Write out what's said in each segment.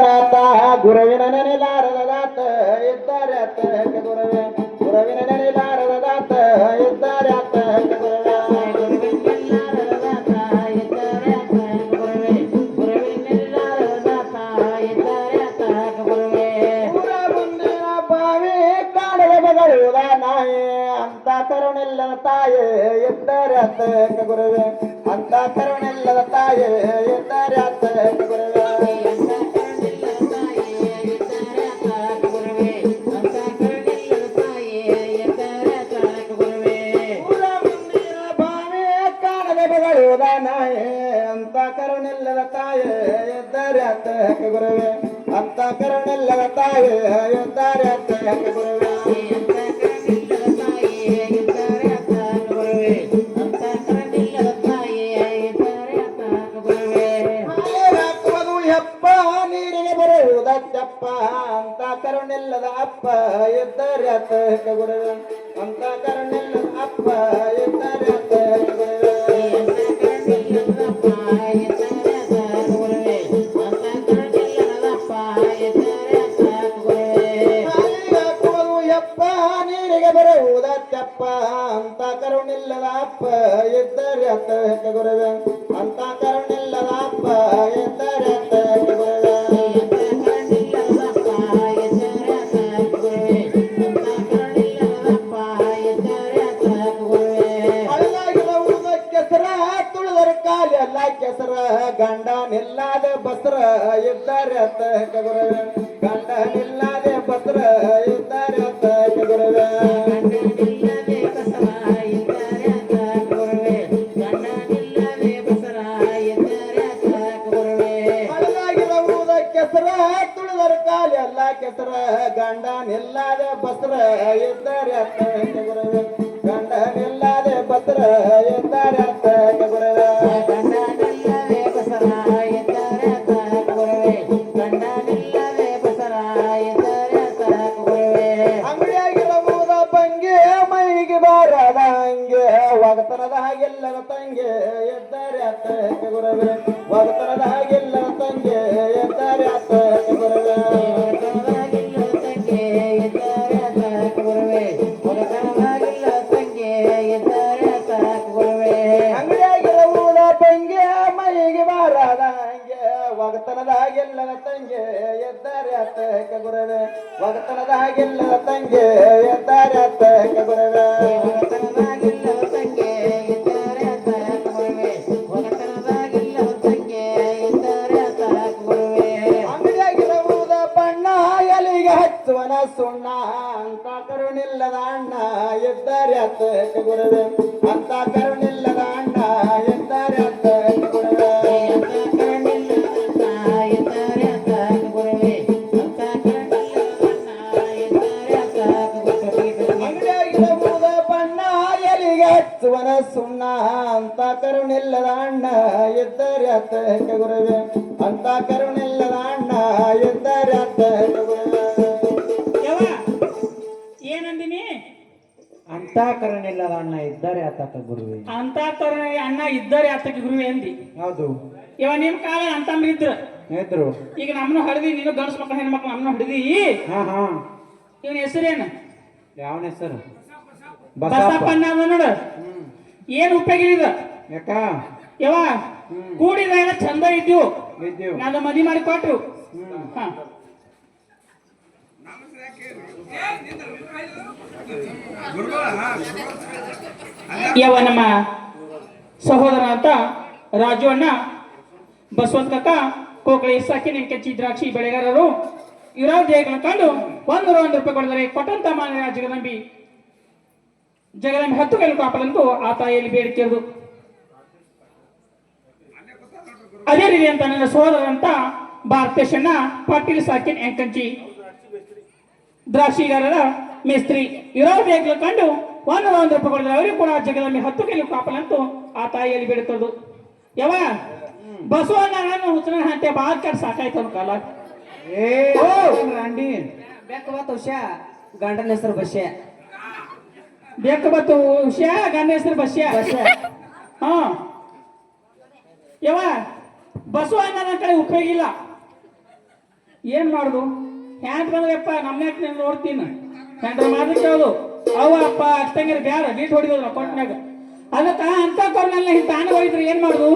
ನಾಥ ಗುರುವಿನ ನೆನೆಲಾರದ ದಾತ ಇದ್ದಾರೆ ಅತ್ತ ಗುರುವೆ ಗುರುವಿನ ನೆನೆಲಾರದ ದಾತ ಇದ್ದಾರೆ ಅತ್ತ ಗುರುವೆ ಊರ ಮುಂದಿನ ಬಾವಿ ಕಾಣದ ಮಗಳುವ ನಾಯಿ ಅಂತ ಕರುಣಿಲ್ಲದ ತಾಯಿ ಇದ್ದಾರೆ ಅತ್ತ ಗುರುವೆ ಅಂತ ಕರುಣಿಲ್ಲದ ತಾಯಿ ಇದ್ದಾರೆ ಅತ್ತ ಗುರುವೆ ಅಂತ ಕರುಣಿಲ್ಲದ ತಾಯಿ ಹಾಕುವುದು ಹೆಪ್ಪ ನೀರಿಗೆ ಬರುವುದಚ್ಚಪ್ಪ ಅಂತ ಕರುಣಿಲ್ಲದ ಅಪ್ಪ ಇದ್ದಾರೆ ಅತ್ತ ಬಸ್ರ ಇದ್ದಾರೆ ಅತ್ತ ಗುರುವೆ ಗಂಡ ನಿಲ್ಲಾದೆ ಬಸ್ರ ಇದ್ದಾರೆ ಅತ್ತ ಗುರುವೆ ಅಳ್ಳಾಗಿದ ಉಳಿದ ಕೆಸರ ತುಳಿದರ ಕಾಲಿ ಅಲ್ಲ ಕೆಸರ ಗಂಡ ನಿಲ್ಲಾದೆ ಬಸ್ರ ಇದ್ದಾರೆ ಅತ್ತ ಗುರುವೆ ಗಂಡ ನಿಲ್ಲಾದೆ ಬಸ್ರ ಮೈಗೆ ಬಾರದ ಹಂಗೆ ಒಗತನದ ಹಾಗೆಲ್ಲ ತಂಗೆ ಎದ್ದಾರೆ ಅತ್ತ ಗುರವೇ. ಒಗತನದ ಹಾಗೆಲ್ಲ ತಂಗೆ ಒಗತನದ ಹಾಗೆಲ್ಲರ ತಂಗೆ ಎದ್ದಾರೆ ಅತ್ತ ಗುರುವೆ ಒಗತನದ ಹಾಗೆಲ್ಲರ ತಂಗೆ ಎದ್ದಾರೆ ಅತ್ತ ಗುರುವೆ ಅಂಗಡಿಯಾಗಿರಬಹುದ ಬಣ್ಣ ಎಲಿಗೆ ಹಚ್ಚುವನ ಸುಣ್ಣ ಅಂತ ಕರುಣಿಲ್ಲದ ಅಣ್ಣ ಎದ್ದಾರೆ ಅತ್ತ ಗುರುವೆ ಅಂತ ಕರುಣಿಲ್ಲದ ಅತ್ತ ಗುರುವೆ ಅಂತ ಕರುಣಿಲ್ಲದ ಅಣ್ಣ ಗುರುವೆ ಯವ್ವ ಏನಂದಿನಿ? ಅಂತ ಕರುಣಿಲ್ಲದ ಅಣ್ಣ ಇದ್ದಾರೆ ಆತಕ ಗುರುವೆ. ಅಂತ ಕರುಣ ಅಣ್ಣ ಇದ್ದಾರೆ ಆತಕ ಗುರುವೆ ಅಂದಿ. ಹೌದು. ಇವ ನಿಮ್ ಕಾಲ ಅಂತಂದ್ರಿದ್ರು ಇದ್ರ. ಈಗ ನಮ್ಮನ್ನು ಹೊಡೆದಿ ನೀನು ಗಂಡಸ್ ಮಕ್ಳು ಹೆಣ್ಮಕ್ಳು ನಮ್ಮನ್ನು ಹೊಡೆದಿ ಹಾ ಹಾ. ಇವನ ಹೆಸರೇನು? ಯಾವನ ಹೆಸರು? ಬಸಪ್ಪ ಬಸಪ್ಪ. ಅದ ನೋಡು. ಏನು ಏನ್ ಉಪಯೋಗ ಇದ? ಯಾಕ? ಯವ ಕೂಡಿದ ಏನ ಚಂದ ಇದ್ದೀವು ಇದ್ದೀವ್ ನಾನು ಮದಿ ಮಾಡಿ ಕೊಟ್ರು. ಯಾವ ನಮ್ಮ ಸಹೋದರ ಅಂತ ರಾಜು ಅಣ್ಣ ಬಸವಂತ ಕಾಕ ಕೋಕಳಿ ಸಾಕಿ ಕೆಂಚಿ ದ್ರಾಕ್ಷಿ ಬೆಳೆಗಾರರು ಇವರ ಕಂಡು ಒಂದು ಒಂದು ರೂಪಾಯಿ ಕೊಡಿದರೆ ಕೊಟ್ಟಂತ ಮಾನ್ಯ ಜಗದಂಬಿ. ಜಗದಂಬಿ ಹತ್ತು ಕೈಲು ಕಾಪಲಂತೂ ಆ ತಾಯಿಯಲ್ಲಿ ಬೇಡಿಕೆಯದು ಅದೇ ರೀತಿ ಅಂತ ನನ್ನ ಸಹೋದರ ಅಂತ ಭಾರತೇಶಣ್ಣ ಪಾಟೀಲ್ ಸಾಕಿನ್ ಎಂಕಂಚಿ ದ್ರಾಕ್ಷಿಗಾರರ ಮೇಸ್ತ್ರಿ. ಇವರು ಬೇಕಲು ಕಂಡು ಒಂದು ಒಂದು ರೂಪಾಯಿ ಕೊಡಿದ್ರೆ ಅವರಿಗೂ ಕೂಡ ಜಗದಲ್ಲಿ ಹತ್ತು ಕಿಲೋ ಕಾಪಲಂತೂ ಆ ತಾಯಿಯಲ್ಲಿ ಬೀಳುತ್ತದು ಯಾವ ಬಸವಣ್ಣ ನಾನು ಹುಚ್ಚನ ಹಂತೆ ಬಾಲ್ ಕಟ್ ಸಾಕಾಯ್ತು ಅವ್ನ ಕಾಲ! ರಾಂಡಿ ವರ್ಷ ಗಂಡನ ಹೆಸರು ಬಸ್ಯ. ಬೇಕು ಬತ್ತು ವಿಷಯ ಗಂಡ ಹೆಸರು ಬಸ್ಯ. ಹಾ ಯವ ಬಸವಣ್ಣ ನನ್ನ ಕಡೆ ಉಪಯೋಗ ಇಲ್ಲ. ಏನ್ ಮಾಡುದು? ಹ್ಯಾಂಡ್ ಬಂದ್ರಪ್ಪ ನಮ್ಮನೆ ನೋಡ್ತೀನಿ. ಹ್ಯಾಂಡ್ರ ಮಾಡ್ಲಿಕ್ಕೆ ಹೌದು ಅವ ಅಪ್ಪ ಅಷ್ಟಂಗಿರ್ ಬ್ಯಾರ, ಬೀಟ್ ಹೊಡಿದ್ರು ಕೊಟ್ಟನಾಗ ಅದಕ್ಕ ಅಂತ ಕೊರ್ನೆಲ್ಲ ಹಿಂಗೆ ತಾನೇ ಹೊಡಿದ್ರು ಏನ್ ಮಾಡುದು?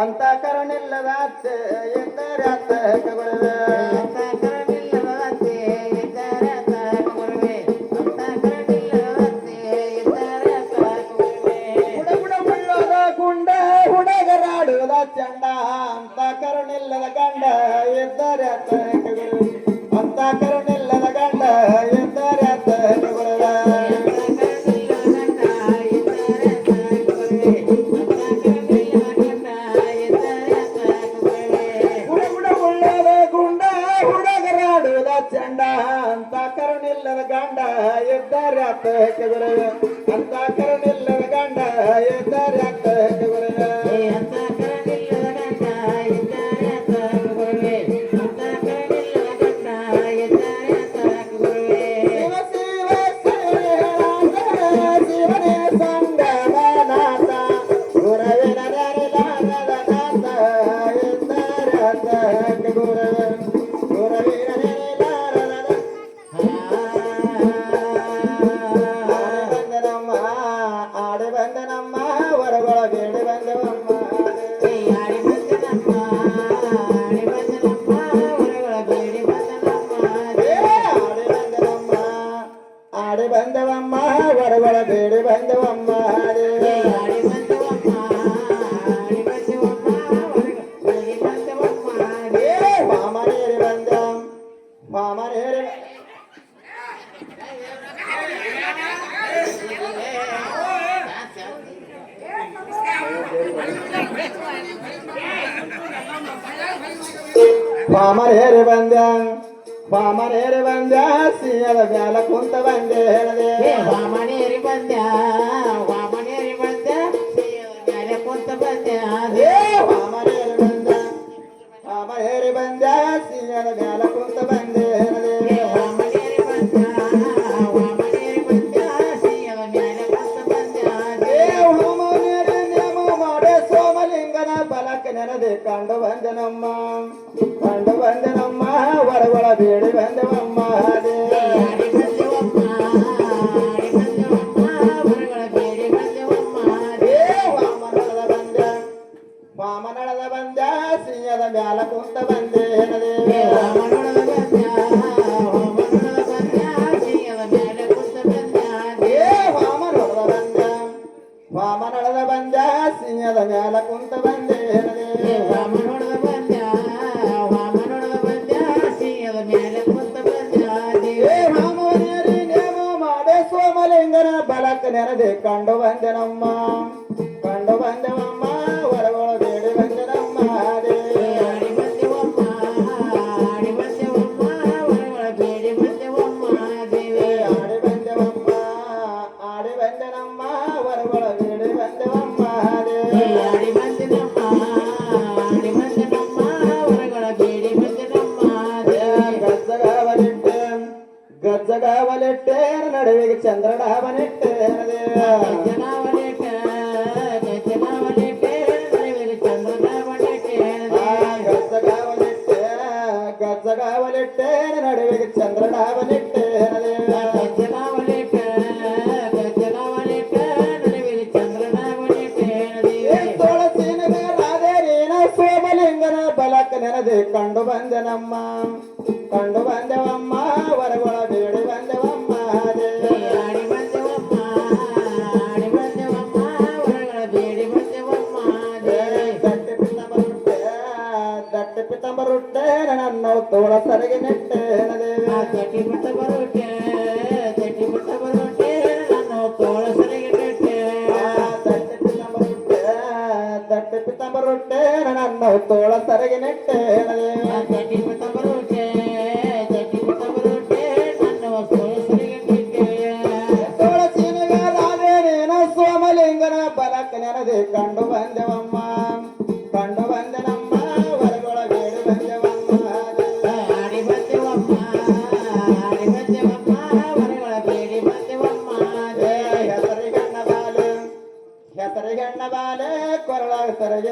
ಅಂತ ಕರುಣಿಲ್ಲದ ಅತ್ತೆ ಎಂದರೆ ಅತ್ತೆ ಗುರುವೇ ಪಾಮರ್ ಹೇರಿ ಬಂದ ಪಾಮರ್ ಹೇರಿ ಬಂದ ಸಿಯದ ಮ್ಯಾಲ ಕುಂತ ಬಂದೆ ಹೇಳದೆ ವಾಮನೇರಿ ಬಂದ ವಾಮನೇರಿ ಬಂದ ಸಿಯದ ಮ್ಯಾಲ ಕುಂತ ಬಂದೆ ವಾಮ não చంద్రనామలెట్టే నడివెకి చంద్రనామలెట్టే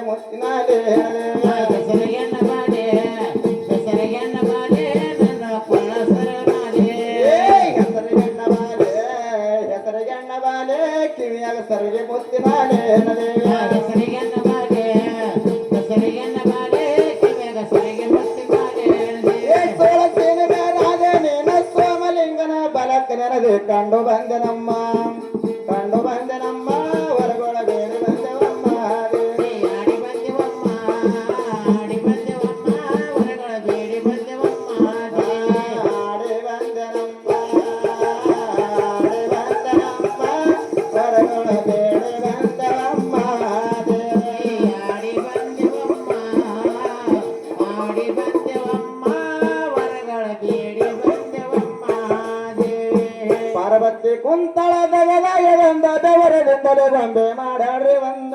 ముక్కినాడే దశరయ్యన్న బాడే దశరయ్యన్న బాడే నన్ను కొన్న సరణాడే ಹೆಸರಗಣ್ಣ ಬಾಲೆ ಹೆಸರಗಣ್ಣ ಬಾಲೆ ಕಿವಿಯಾಗ ಸರಿಗೆ ಮುತ್ತಿನಾಳೆ దశరయ్యన్న బాడే దశరయ్యన్న బాడే కివేగ సరిగే ముత్తి బాడే ಏ ಸೋಳ ಸೇನೆ ರಾಜೆ ನೀನ ಸೋಮಲಿಂಗನ ಬಲಕ್ಕೆ ನೆನದೆ ಕಂಡು ಬಂದೆನಮ್ಮ ಕುಂತಳ ದಗದ ಎದಂದ ಬೆವರದಿಂದಲೇ ಬಂದೆ ಮಾಡಾಡ್ರಿ ಒಂದ